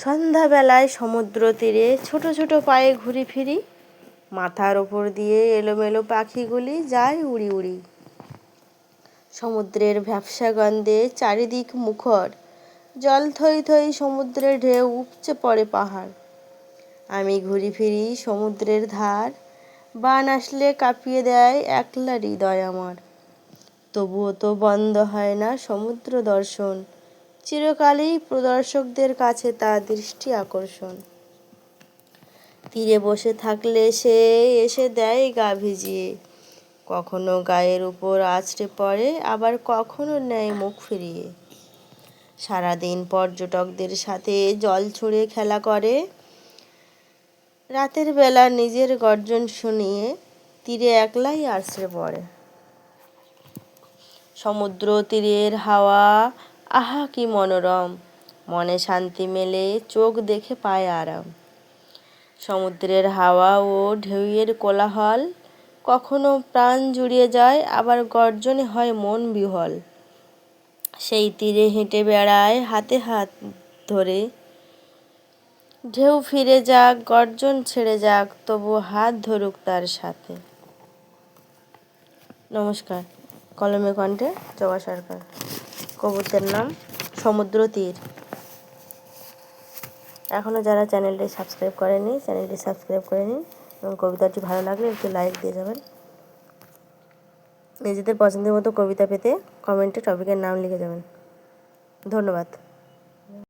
সন্ধ্যাবেলায় সমুদ্র তীরে ছোট ছোট পায়ে ঘুরি ফিরি, মাথার ওপর দিয়ে এলোমেলো পাখিগুলি যায় উড়ি উড়ি। সমুদ্রের ভ্যাপসা গন্ধে চারিদিক মুখর, জল থই থই সমুদ্রের ঢেউ উপচে পড়ে পাহাড়। আমি ঘুরি ফিরি সমুদ্রের ধার, বান আসলে কাঁপিয়ে দেয় একলা হৃদয় আমার। তবুও তো বন্ধ হয় না সমুদ্র দর্শন চিরকালই প্রদর্শকদের কাছে তার দৃষ্টি আকর্ষণ। তীরে বসে থাকলে সে এসে দেয় গা ভিজিয়ে কখনো গায়ের উপর আছড়ে পড়ে, আবার কখনো নেয় মুখ ফিরিয়ে। সারাদিন পর্যটকদের সাথে জল ছুঁড়ে খেলা করে। রাতের বেলা নিজের গর্জন শুনিয়ে তীরে একলাই আছড়ে পড়ে। সমুদ্র তীরের হাওয়া আহা, কি মনোরম। মনে শান্তি মেলে, চোখ দেখে পায় আরাম। সমুদ্রের হাওয়া ও ঢেউয়ের কোলাহল, কখনো প্রাণ জুড়িয়ে যায়, আবার গর্জনে হয় মন বিহল। সেই তীরে হেঁটে বেড়ায় হাতে হাত ধরে। ঢেউ ফিরে যাক, গর্জন ছেড়ে যাক, তবু হাত ধরুক তার সাথে। নমস্কার, কলমে কণ্ঠে জবা সরকার। কবুতের নাম সমুদ্র তীর। এখনও যারা চ্যানেলটি সাবস্ক্রাইব করেনি চ্যানেলটি সাবস্ক্রাইব করে নিন এবং কবিতাটি ভালো লাগলে একটু লাইক দিয়ে যাবেন। নিজেদের পছন্দের মতো কবিতা পেতে কমেন্টে টপিকের নাম লিখে যাবেন। ধন্যবাদ।